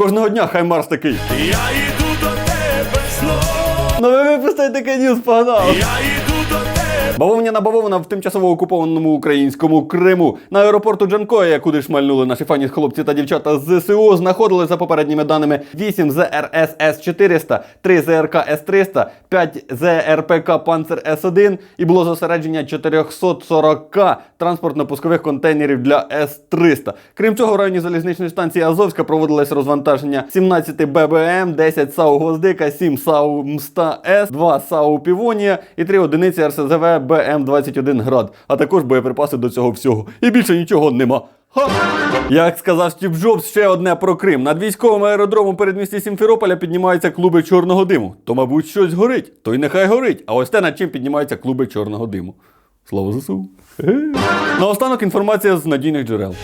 Кожного дня хай Марс такий. Я йду до тебе знов, Ну ви випустите таке ньюс, погнав. я йду. Бавовняна бавовна в тимчасово окупованому українському Криму. На аеропорту Джанкоя, куди шмальнули наші фані хлопці та дівчата з ЗСУ, знаходили за попередніми даними 8 ЗРС С-400, 3 ЗРК С-300, 5 ЗРПК Панцер С-1 і було зосередження 440 транспортно-пускових контейнерів для С-300. Крім цього, в районі залізничної станції Азовська проводилось розвантаження 17 ББМ, 10 САУ Гвоздика, 7 САУ Мста-С, 2 САУ Півонія і 3 одиниці РСЗВ БМ-21 Град, а також боєприпаси до цього всього. І більше нічого нема. Ха! Як сказав Стів Джобс, ще одне про Крим. Над військовим аеродромом передмісті Сімферополя піднімаються клуби чорного диму. То, мабуть, щось горить, то й нехай горить. А ось те, над чим піднімаються клуби чорного диму. Слава ЗСУ. Е. Наостанок інформація з надійних джерел.